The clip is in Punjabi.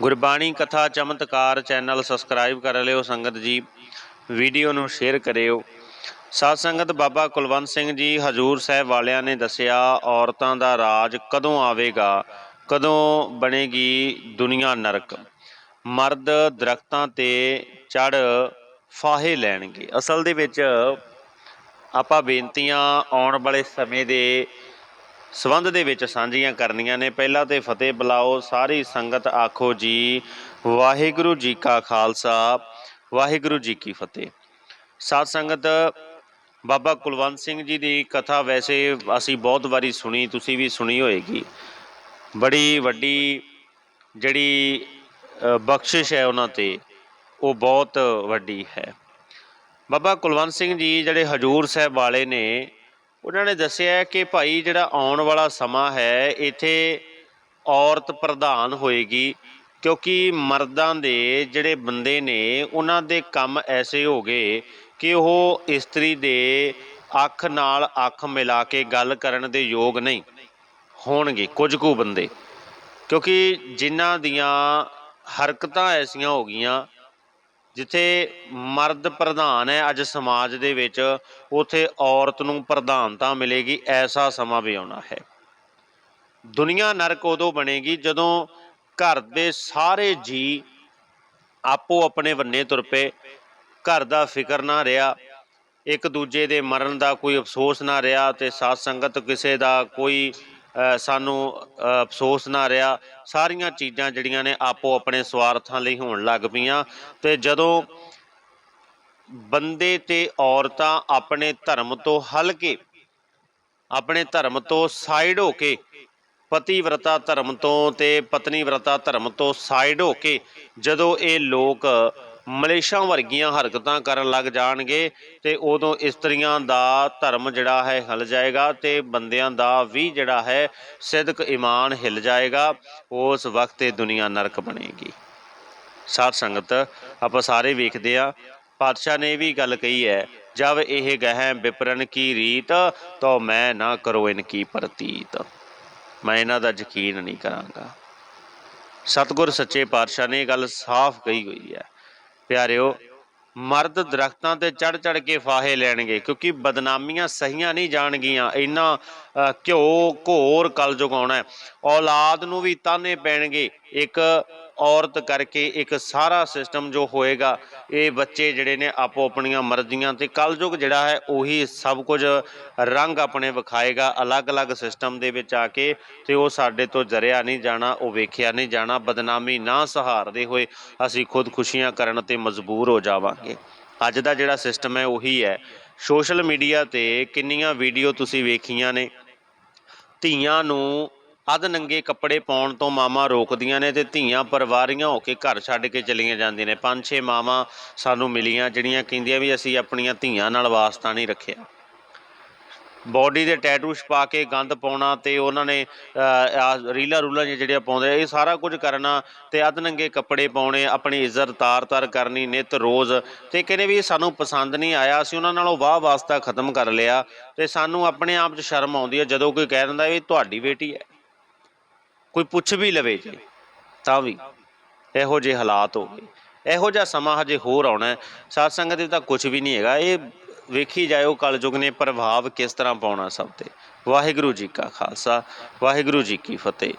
ਗੁਰਬਾਣੀ ਕਥਾ ਚਮਤਕਾਰ ਚੈਨਲ ਸਬਸਕ੍ਰਾਈਬ ਕਰ ਲਿਓ ਸੰਗਤ ਜੀ, ਵੀਡੀਓ ਨੂੰ ਸ਼ੇਅਰ ਕਰਿਓ। ਸਾਧ ਸੰਗਤ ਬਾਬਾ ਕੁਲਵੰਤ ਸਿੰਘ ਜੀ ਹਜੂਰ ਸਾਹਿਬ ਵਾਲਿਆਂ ਨੇ ਦੱਸਿਆ, ਔਰਤਾਂ ਦਾ ਰਾਜ ਕਦੋਂ ਆਵੇਗਾ, ਕਦੋਂ ਬਣੇਗੀ ਦੁਨੀਆ ਨਰਕ? ਮਰਦ ਦਰਖਤਾਂ ਤੇ ਚੜ ਫਾਹੇ ਲੈਣਗੇ। ਅਸਲ ਦੇ ਵਿੱਚ ਆਪਾਂ ਬੇਨਤੀਆਂ ਆਉਣ ਵਾਲੇ ਸਮੇਂ ਦੇ ਸਬੰਧ ਦੇ ਵਿੱਚ ਸਾਂਝੀਆਂ ਕਰਨੀਆਂ ਨੇ। ਪਹਿਲਾਂ ਤੇ ਫਤਿਹ ਬੁਲਾਓ। ਸਾਰੀ ਸੰਗਤ ਆਖੋ ਜੀ, ਵਾਹਿਗੁਰੂ ਜੀ ਕਾ ਖਾਲਸਾ, ਵਾਹਿਗੁਰੂ ਜੀ ਕੀ ਫਤਿਹ। ਸਾਧ ਸੰਗਤ, ਬਾਬਾ ਕੁਲਵੰਤ ਸਿੰਘ ਜੀ ਦੀ ਕਥਾ ਵੈਸੇ ਅਸੀਂ ਬਹੁਤ ਵਾਰੀ ਸੁਣੀ, ਤੁਸੀਂ ਵੀ ਸੁਣੀ ਹੋਏਗੀ। ਬੜੀ ਵੱਡੀ ਜਿਹੜੀ ਬਖਸ਼ਿਸ਼ ਹੈ ਉਹਨਾਂ ਤੇ, ਉਹ ਬਹੁਤ ਵੱਡੀ ਹੈ। ਬਾਬਾ ਕੁਲਵੰਤ ਸਿੰਘ ਜੀ ਜਿਹੜੇ ਹਜੂਰ ਸਾਹਿਬ ਵਾਲੇ ਨੇ ਉਹਨਾਂ ਨੇ ਦੱਸਿਆ ਕਿ ਭਾਈ ਜਿਹੜਾ ਆਉਣ ਵਾਲਾ ਸਮਾਂ ਹੈ, ਇੱਥੇ ਔਰਤ ਪ੍ਰਧਾਨ ਹੋਏਗੀ, ਕਿਉਂਕਿ ਮਰਦਾਂ ਦੇ ਜਿਹੜੇ ਬੰਦੇ ਨੇ, ਉਹਨਾਂ ਦੇ ਕੰਮ ਐਸੇ ਹੋ ਗਏ ਕਿ ਉਹ ਇਸਤਰੀ ਦੇ ਅੱਖ ਨਾਲ ਅੱਖ ਮਿਲਾ ਕੇ ਗੱਲ ਕਰਨ ਦੇ ਯੋਗ ਨਹੀਂ ਹੋਣਗੇ, ਕੁਝ ਕੁ ਬੰਦੇ। ਕਿਉਂਕਿ ਜਿਨ੍ਹਾਂ ਦੀਆਂ ਹਰਕਤਾਂ ਐਸੀਆਂ ਹੋ ਗਈਆਂ ਜਿੱਥੇ ਮਰਦ ਪ੍ਰਧਾਨ ਹੈ ਅੱਜ ਸਮਾਜ ਦੇ ਵਿੱਚ, ਉਥੇ ਔਰਤ ਨੂੰ ਪ੍ਰਧਾਨਤਾ ਮਿਲੇਗੀ, ਐਸਾ ਸਮਾਂ ਵੀ ਆਉਣਾ ਹੈ। ਦੁਨੀਆ ਨਰਕ ਉਦੋਂ ਬਣੇਗੀ ਜਦੋਂ ਘਰ ਦੇ ਸਾਰੇ ਜੀ ਆਪੋ ਆਪਣੇ ਬੰਨੇ ਤੁਰ ਪਏ ਘਰ ਦਾ ਫਿਕਰ ਨਾ ਰਿਹਾ, ਇੱਕ ਦੂਜੇ ਦੇ ਮਰਨ ਦਾ ਕੋਈ ਅਫਸੋਸ ਨਾ ਰਿਹਾ ਤੇ ਸਾਧ ਸੰਗਤ ਕਿਸੇ ਦਾ ਕੋਈ ਸਾਨੂੰ ਅ, ਅਫਸੋਸ ਨਾ ਰਿਹਾ। ਸਾਰੀਆਂ ਚੀਜ਼ਾਂ ਜਿਹੜੀਆਂ ਨੇ ਆਪੋ ਆਪਣੇ ਸਵਾਰਥਾਂ ਲਈ ਹੋਣ ਲੱਗ ਪਈਆਂ। ਤੇ ਜਦੋਂ ਬੰਦੇ ਤੇ ਔਰਤਾਂ ਆਪਣੇ ਧਰਮ ਤੋਂ ਹਲ ਕੇ ਆਪਣੇ ਧਰਮ ਤੋਂ ਸਾਈਡ ਹੋ ਕੇ ਪਤੀ ਵਰਤਾ ਧਰਮ ਤੋਂ ਤੇ ਪਤਨੀ ਵਰਤਾ ਧਰਮ ਤੋਂ ਸਾਈਡ ਹੋ ਕੇ ਜਦੋਂ ਇਹ ਲੋਕ ਮਲੇਸ਼ਾਂ ਵਰਗੀਆਂ ਹਰਕਤਾਂ ਕਰਨ ਲੱਗ ਜਾਣਗੇ ਤੇ ਉਦੋਂ ਇਸਤਰੀਆਂ ਦਾ ਧਰਮ ਜਿਹੜਾ ਹੈ ਹਿਲ ਜਾਏਗਾ ਤੇ ਬੰਦਿਆਂ ਦਾ ਵੀ ਜਿਹੜਾ ਹੈ ਸਿਦਕ ਇਮਾਨ ਹਿਲ ਜਾਏਗਾ, ਉਸ ਵਕਤ ਇਹ ਦੁਨੀਆ ਨਰਕ ਬਣੇਗੀ। ਸਾਧ ਸੰਗਤ, ਆਪਾਂ ਸਾਰੇ ਵੇਖਦੇ ਆ ਪਾਤਸ਼ਾਹ ਨੇ ਵੀ ਗੱਲ ਕਹੀ ਹੈ, ਜਬ ਇਹ ਗਹਿ ਵਿਪਰਨ ਕੀ ਰੀਤ, ਤੋ ਮੈਂ ਨਾ ਕਰੋ ਇਨ ਕੀ ਪ੍ਰਤੀਤ। ਮੈਂ ਇਹਨਾਂ ਦਾ ਯਕੀਨ ਨਹੀਂ ਕਰਾਂਗਾ। ਸਤਿਗੁਰ ਸੱਚੇ ਪਾਤਸ਼ਾਹ ਨੇ ਇਹ ਗੱਲ ਸਾਫ਼ ਕਹੀ ਹੋਈ ਹੈ। ਪਿਆਰਿਓ ਮਰਦ ਦਰਖਤਾਂ ਤੇ ਚੜ ਚੜ ਕੇ ਫਾਹੇ ਲੈਣਗੇ ਕਿਉਂਕਿ ਬਦਨਾਮੀਆਂ ਸਹੀਆਂ ਨਹੀਂ ਜਾਣਗੀਆਂ। ਇੰਨਾ ਅ, ਘਿਓ ਘੋਰ ਕਲ ਆਉਣਾ ਔਲਾਦ ਨੂੰ ਵੀ ਤਾਨੇ ਪੈਣਗੇ। ਇੱਕ ਔਰਤ ਕਰਕੇ ਇੱਕ ਸਾਰਾ ਸਿਸਟਮ ਜੋ ਹੋਏਗਾ, ਇਹ ਬੱਚੇ ਜਿਹੜੇ ਨੇ ਆਪੋ ਆਪਣੀਆਂ ਮਰਜ਼ੀਆਂ ਤੇ ਕਲਯੁਗ ਜਿਹੜਾ ਹੈ ਉਹੀ ਸਭ ਕੁਝ ਰੰਗ ਆਪਣੇ ਵਿਖਾਏਗਾ, ਅਲੱਗ-ਅਲੱਗ ਸਿਸਟਮ ਦੇ ਵਿੱਚ ਆ ਕੇ ਤੇ ਉਹ ਸਾਡੇ ਤੋਂ ਜਰਿਆ ਨਹੀਂ ਜਾਣਾ, ਉਹ ਵੇਖਿਆ ਨਹੀਂ ਜਾਣਾ, ਬਦਨਾਮੀ ਨਾ ਸਹਾਰਦੇ ਹੋਏ ਅਸੀਂ ਖੁਦਕੁਸ਼ੀਆਂ ਕਰਨ ਤੇ ਮਜਬੂਰ ਹੋ ਜਾਵਾਂਗੇ। ਅੱਜ ਦਾ ਜਿਹੜਾ ਸਿਸਟਮ ਹੈ ਉਹੀ ਹੈ। ਸੋਸ਼ਲ ਮੀਡੀਆ ਤੇ ਕਿੰਨੀਆਂ ਵੀਡੀਓ ਤੁਸੀਂ ਵੇਖੀਆਂ ਨੇ, ਧੀਆਂ ਨੂੰ ਅਧ ਨੰਗੇ ਕੱਪੜੇ ਪਾਉਣ ਤੋਂ ਮਾਮਾ ਰੋਕਦੀਆਂ ਨੇ ਤੇ ਧੀਆਂ ਪਰਿਵਾਰੀਆਂ ਹੋ ਕੇ ਘਰ ਛੱਡ ਕੇ ਚਲੀਆਂ ਜਾਂਦੀਆਂ ਨੇ। ਪੰਜ ਛੇ ਮਾਵਾਂ ਸਾਨੂੰ ਮਿਲੀਆਂ ਜਿਹੜੀਆਂ ਕਹਿੰਦੀਆਂ ਵੀ ਅਸੀਂ ਆਪਣੀਆਂ ਧੀਆਂ ਨਾਲ ਵਾਸਤਾ ਨਹੀਂ ਰੱਖਿਆ। ਬਾਡੀ ਦੇ ਟੈਟੂ ਛਪਾ ਕੇ ਗੰਦ ਪਾਉਣਾ ਤੇ ਉਹਨਾਂ ਨੇ ਅਹ, ਆਹ ਰੀਲਾਂ ਰੂਲਾਂ ਜਿਹੀਆਂ ਜਿਹੜੀਆਂ ਪਾਉਂਦੇ ਇਹ ਸਾਰਾ ਕੁਝ ਕਰਨਾ ਤੇ ਅਧ ਨੰਗੇ ਕੱਪੜੇ ਪਾਉਣੇ ਆਪਣੀ ਇੱਜ਼ਤ ਤਾਰ-ਤਾਰ ਕਰਨੀ ਨਿਤ ਰੋਜ਼। ਤੇ ਕਹਿੰਦੇ ਵੀ ਇਹ ਸਾਨੂੰ ਪਸੰਦ ਨਹੀਂ ਆਇਆ ਅਸੀਂ ਉਹਨਾਂ ਨਾਲੋਂ ਵਾਹ ਵਾਸਤਾ ਖਤਮ ਕਰ ਲਿਆ ਤੇ ਸਾਨੂੰ ਆਪਣੇ ਆਪ 'ਚ ਸ਼ਰਮ ਆਉਂਦੀ ਹੈ ਜਦੋਂ ਕੋਈ ਕਹਿ ਦਿੰਦਾ ਵੀ ਤੁਹਾਡੀ ਬੇਟੀ ਹੈ। ਕੋਈ ਪੁੱਛ ਵੀ ਲਵੇ ਜੀ, ਤਾਂ ਵੀ ਇਹੋ ਜਿਹੇ ਹਾਲਾਤ ਹੋ ਗਏ। ਇਹੋ ਜਿਹਾ ਸਮਾਂ ਹਜੇ ਹੋਰ ਆਉਣਾ ਹੈ। ਸਾਧ ਸੰਗਤ ਇਹ ਤਾਂ ਕੁਝ ਵੀ ਨਹੀਂ ਹੈਗਾ। ਇਹ ਵੇਖੀ ਜਾਇਓ, ਕਲਯੁਗ ਨੇ ਪ੍ਰਭਾਵ ਕਿਸ ਤਰ੍ਹਾਂ ਪਾਉਣਾ ਸਭ ਤੇ। ਵਾਹਿਗੁਰੂ ਜੀ ਕਾ ਖਾਲਸਾ, ਵਾਹਿਗੁਰੂ ਜੀ ਕੀ ਫਤਿਹ।